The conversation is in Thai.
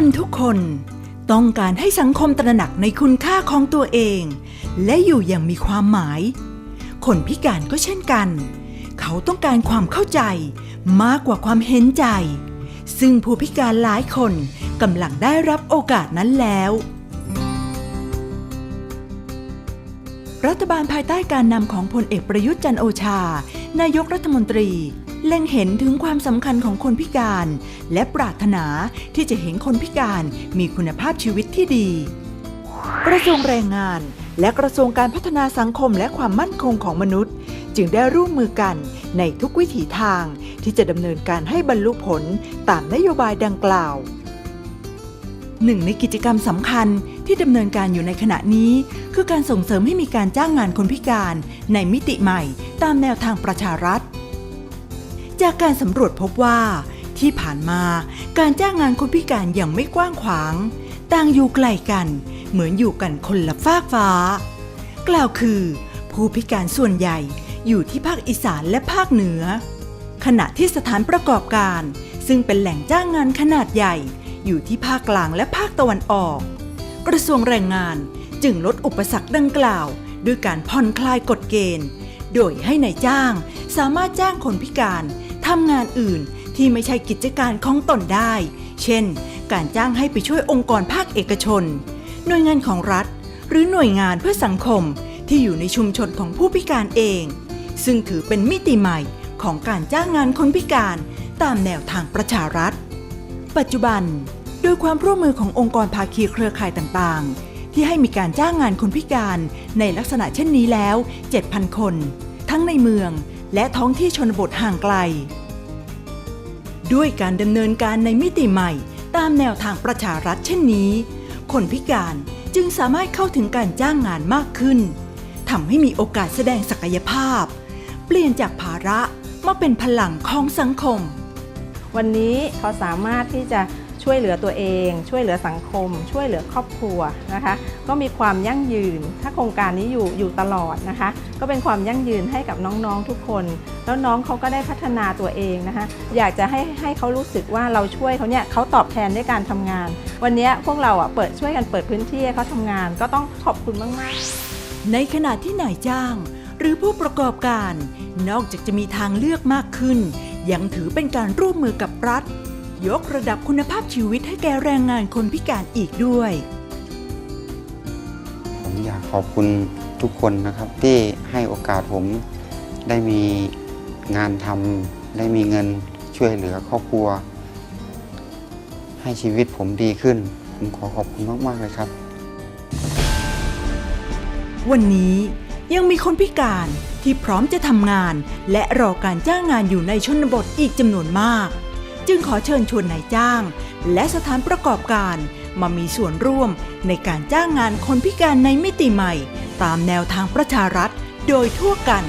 คนทุกคนต้องการให้สังคมตระหนักในคุณค่าของตัวเอง และอยู่อย่างมีความหมาย คนพิการก็เช่นกัน เขาต้องการความเข้าใจมากกว่าความเห็นใจ ซึ่งผู้พิการหลายคนกำลังได้รับโอกาสนั้นแล้วรัฐบาลภายใต้การนำของพลเอกประยุทธ์จันโอชา นายกรัฐมนตรี เล็งเห็นถึงความสำคัญของคนพิการ และปรารถนาที่จะเห็นคนพิการมีคุณภาพชีวิตที่ดี กระทรวงแรงงาน และกระทรวงการพัฒนาสังคมและความมั่นคงของมนุษย์ จึงได้ร่วมมือกันในทุกวิถีทางที่จะดำเนินการให้บรรลุผลตามนโยบายดังกล่าวหนึ่งในกิจกรรมสำคัญที่ดำเนินการอยู่ในขณะนี้ คือการส่งเสริมให้มีการจ้างงานคนพิการในมิติใหม่ ตามแนวทางประชารัฐ จากการสำรวจพบว่า ที่ผ่านมาการจ้างงานคนพิการอย่างไม่กว้างขวาง ต่างอยู่ไกลกัน เหมือนอยู่กันคนละฟากฟ้า กล่าวคือ ผู้พิการส่วนใหญ่อยู่ที่ภาคอีสานและภาคเหนือ ขณะที่สถานประกอบการ ซึ่งเป็นแหล่งจ้างงานขนาดใหญ่ อยู่ที่ภาคกลางและภาคตะวันออก กระทรวงแรงงานจึงลดอุปสรรคดังกล่าว ด้วยการผ่อนคลายกฎเกณฑ์ โดยให้ในายจ้างสามารถจ้างคนพิการ ทำงานอื่นที่ไม่ใช่กิจการของตนได้ เช่น การจ้างให้ไปช่วยองค์กรภาคเอกชน หน่วยงานของรัฐ หรือหน่วยงานเพื่อสังคมที่อยู่ในชุมชนของผู้พิการเอง ซึ่งถือเป็นมิติใหม่ของการจ้างงานคนพิการตามแนวทางประชารัฐ ปัจจุบัน โดยความร่วมมือขององค์กรภาคีเครือข่ายต่างๆ ที่ให้มีการจ้างงานคนพิการในลักษณะเช่นนี้แล้ว 7,000 คน ทั้งในเมืองและท้องที่ชนบทห่างไกล ด้วยการดำเนินการในมิติใหม่ตามแนวทางประชารัฐเช่นนี้ คนพิการจึงสามารถเข้าถึงการจ้างงานมากขึ้นทำให้มีโอกาสแสดงศักยภาพ เปลี่ยนจากภาระมาเป็นพลังของสังคม วันนี้เขาสามารถที่จะ ช่วยเหลือตัวเอง ช่วยเหลือสังคม ช่วยเหลือครอบครัวนะคะ ก็มีความยั่งยืน ถ้าโครงการนี้อยู่อยู่ตลอดนะคะ ก็เป็นความยั่งยืนให้กับน้องๆทุกคน แล้วน้องเขาก็ได้พัฒนาตัวเองนะคะ อยากจะให้ให้เขารู้สึกว่าเราช่วยเขาเนี่ยเขาตอบแทนด้วยการทำงาน วันนี้พวกเราอะเปิดช่วยกันเปิดพื้นที่ให้เขาทำงาน ก็ต้องขอบคุณมากๆ ในขณะที่นายจ้าง หรือผู้ประกอบการ นอกจากจะมีทางเลือกมากขึ้น ยังถือเป็นการร่วมมือกับรัฐ ยกระดับคุณภาพชีวิตให้แก่แรงงานคนพิการอีกด้วย ผมอยากขอบคุณทุกคนนะครับ ที่ให้โอกาสผมได้มีงานทำได้มีเงินช่วยเหลือครอบครัว ให้ชีวิตผมดีขึ้น ผมขอขอบคุณมาก ๆ เลยครับ วันนี้ยังมีคนพิการที่พร้อมจะทำงาน และรอการจ้างงานอยู่ในชนบทอีกจำนวนมาก จึงขอเชิญชวนนายจ้าง และสถานประกอบการมามีส่วนร่วมในการจ้างงานคนพิการในมิติใหม่ ตามแนวทางประชารัฐโดยทั่วกัน